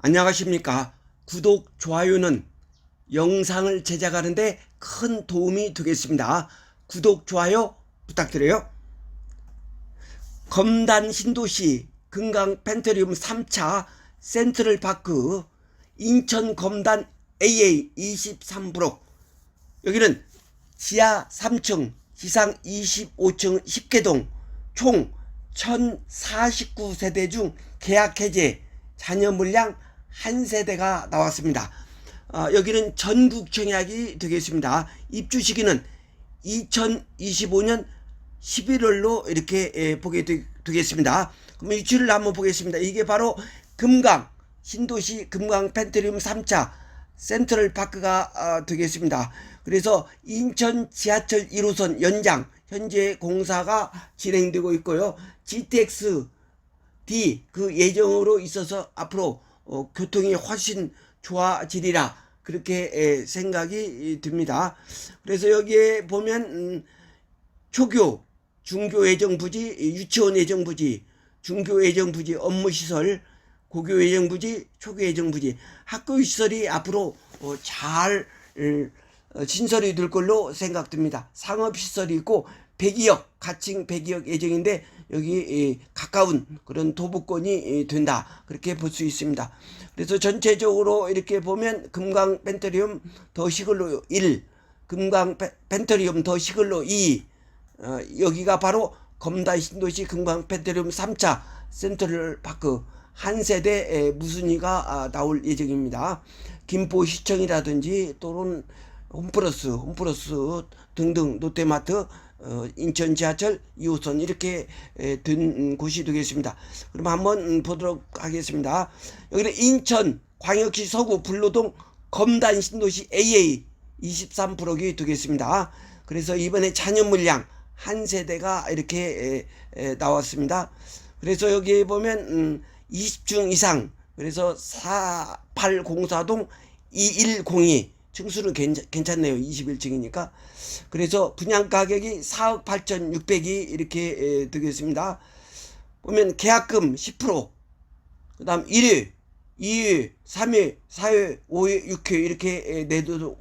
안녕하십니까. 구독, 좋아요는 영상을 제작하는데 큰 도움이 되겠습니다. 구독, 좋아요 부탁드려요. 검단 신도시 금강 펜트리움 3차 센트럴 파크 인천 검단 AA 23브록 여기는 지하 3층 지상 25층 10개동 총 1049세대 중 계약 해제 자녀 물량 한 세대가 나왔습니다. 어, 여기는 전국 청약이 되겠습니다. 입주 시기는 2025년 11월로 이렇게 예, 보게 되, 되겠습니다. 그럼 입주를 한번 보겠습니다. 이게 바로 금강 신도시 금강 펜트리움 3차 센트럴 파크가 어, 되겠습니다. 그래서 인천 지하철 1호선 연장 현재 공사가 진행되고 있고요. GTX D 그 예정으로 있어서 앞으로 어, 교통이 훨씬 좋아지리라 그렇게 에, 생각이 듭니다. 그래서 여기에 보면 음, 초교, 중교 예정부지, 유치원 예정부지, 중교 예정부지, 업무시설, 고교 예정부지, 초교 예정부지, 학교 시설이 앞으로 어, 잘 어, 신설이 될 걸로 생각됩니다. 상업시설이 있고 102역, 가칭 102역 예정인데 여기 이, 가까운 그런 도보권이 이, 된다. 그렇게 볼 수 있습니다. 그래서 전체적으로 이렇게 보면 금강 펜트리움 더 시글로 1, 금강 펜- 펜트리움 더 시글로 2, 어, 여기가 바로 검단 신도시 금강 펜트리움 3차 센트럴 파크 한 세대 에, 무순위가 아, 나올 예정입니다. 김포시청이라든지 또는 홈플러스, 홈플러스 등등 롯데마트, 어, 인천 지하철 2호선 이렇게 에, 든 곳이 되겠습니다. 그럼 한번 음, 보도록 하겠습니다. 여기는 인천 광역시 서구 불로동 검단 신도시 AA 23%이 되겠습니다. 그래서 이번에 자녀 물량 한 세대가 이렇게 나왔습니다. 그래서 여기 보면 음, 20층 이상 그래서 4804동 2102 층수는 괜찮, 괜찮 네요. 21층이니까. 그래서 분양 가격이 4억 8,600이 이렇게 에, 되겠습니다. 보면 계약금 10%, 그 다음 1회, 2회, 3회, 4회, 5회, 6회 이렇게 에, 내도록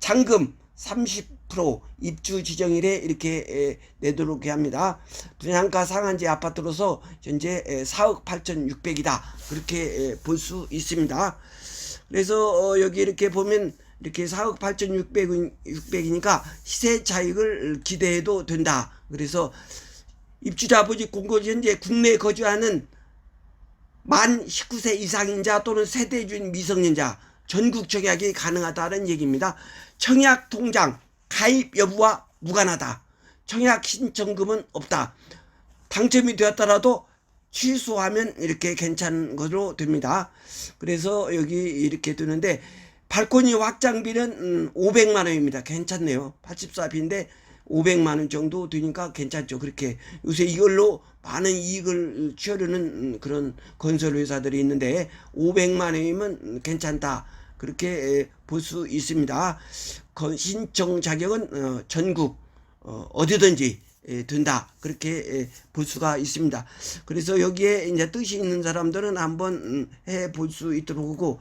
잔금 30% 입주 지정일에 이렇게 에, 내도록 합니다. 분양가 상한제 아파트로서 현재 에, 4억 8,600이다. 그렇게 볼 수 있습니다. 그래서 어, 여기 이렇게 보면 이렇게 4억 8,600 600이니까 시세 차익을 기대해도 된다. 그래서 입주자 보직 공고 현재 국내에 거주하는 만 19세 이상인 자 또는 세대주인 미성년자 전국 청약이 가능하다는 얘기입니다. 청약 통장 가입 여부와 무관하다. 청약 신청금은 없다. 당첨이 되었더라도 취소하면 이렇게 괜찮은 것으로 됩니다. 그래서 여기 이렇게 두는데 발코니 확장비는 음, 500만 원입니다. 괜찮네요. 84비인데 500만 원 정도 되니까 괜찮죠. 그렇게 요새 이걸로 많은 이익을 취하려는 음, 그런 건설 회사들이 있는데 500만 원이면 괜찮다. 그렇게 볼 수 있습니다. 건- 신청 자격은 어, 전국 어, 어디든지 예, 된다 그렇게 볼 수가 있습니다. 그래서 여기에 이제 뜻이 있는 사람들은 한번 해 볼 수 있도록 하고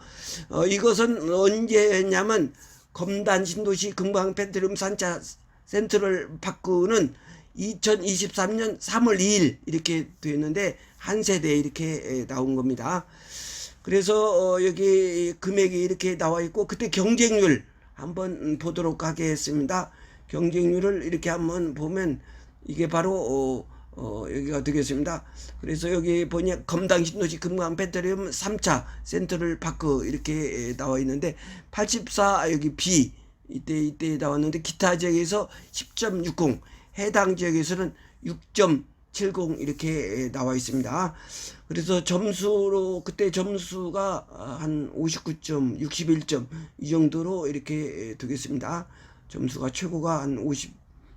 어, 이것은 언제 했냐면 검단 신도시 금강 펜트룸 산차 센트럴 파크는 2023년 3월 2일 이렇게 되었는데 한 세대 이렇게 에, 나온 겁니다. 그래서 어, 여기 금액이 이렇게 나와 있고 그때 경쟁률 한번 음, 보도록 하겠습니다. 경쟁률을 이렇게 한번 보면 이게 바로 어, 어, 여기가 되겠습니다. 그래서 여기 보니 검당 신도시 금강 배터리움 3차 센트럴 파크 이렇게 에, 나와 있는데 84 여기 B 이때 이때 나왔는데 기타 지역에서 10.60 해당 지역에서는 6.70 이렇게 나와 있습니다. 그래서 점수로 그때 점수가 한 59점, 61점 이 정도로 이렇게 되겠습니다. 점수가 최고가 한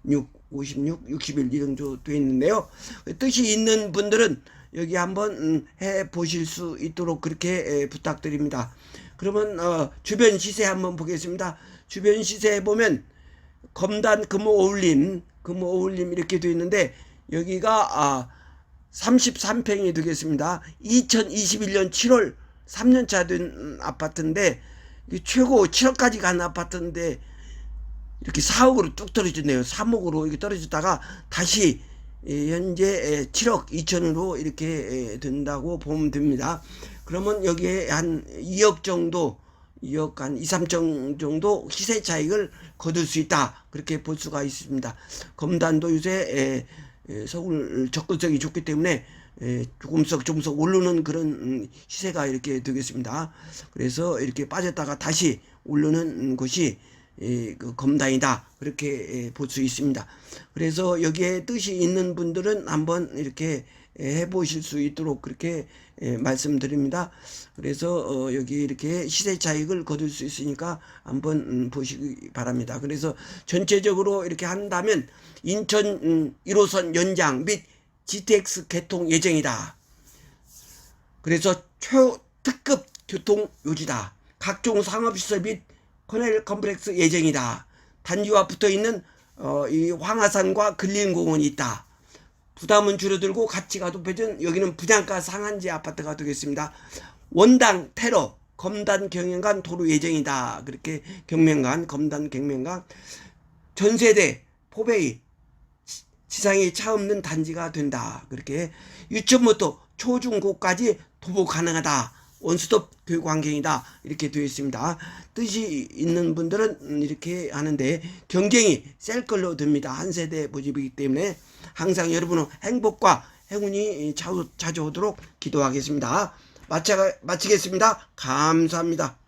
56, 56, 61이 정도 돼 있는데요. 뜻이 있는 분들은 여기 한번 음, 해 보실 수 있도록 그렇게 부탁드립니다. 그러면 어, 주변 시세 한번 보겠습니다. 주변 시세 보면 검단 금호 어울림 금호 어울림 이렇게 되어 있는데 여기가 아 33평이 되겠습니다. 2021년 7월 3년차 된 아파트인데 이게 최고 7억까지 간 아파트인데 이렇게 4억으로 뚝 떨어졌네요. 3억으로 이렇게 떨어졌다가 다시 예, 현재 예, 7억 2천으로 이렇게 예, 된다고 보면 됩니다. 그러면 여기에 한 2억 정도, 2억 한 2, 3천 정도 시세 차익을 거둘 수 있다. 그렇게 볼 수가 있습니다. 검단도 요새 예, 예, 서울 접근성이 좋기 때문에 예, 조금씩 조금씩 오르는 그런 음, 시세가 이렇게 되겠습니다. 그래서 이렇게 빠졌다가 다시 오르는 음, 것이 예, 그 검단이다 그렇게 예, 볼수 있습니다. 그래서 여기에 뜻이 있는 분들은 한번 이렇게 예, 해보실 수 있도록 그렇게 예, 말씀드립니다. 그래서 어, 여기 이렇게 시세 차익을 거둘 수 있으니까 한번 음, 보시기 바랍니다. 그래서 전체적으로 이렇게 한다면 인천 음, 1호선 연장 및 GTX 개통 예정이다. 그래서 초특급 교통 요지다. 각종 상업시설 및 커넬 컴플렉스 예정이다. 단지와 붙어 있는 어, 이 황하산과 근린공원이 있다. 부담은 줄어들고 가치가 높아진 여기는 분양가 상한제 아파트가 되겠습니다. 원당 테러 검단 경영관 도로 예정이다. 그렇게 경명관 검단 경명관 전세대 포베이 시- 시상이 차 없는 단지가 된다. 그렇게 유치원부터 초중고까지 도보 가능하다. 원스톱 교육 환경이다. 이렇게 되어 있습니다. 뜻이 있는 분들은 음, 이렇게 하는데 경쟁이 셀 걸로 듭니다. 한 세대 모집이기 때문에 항상 여러분의 행복과 행운이 자주, 자주 오도록 기도하겠습니다. 마치, 마치겠습니다. 감사합니다.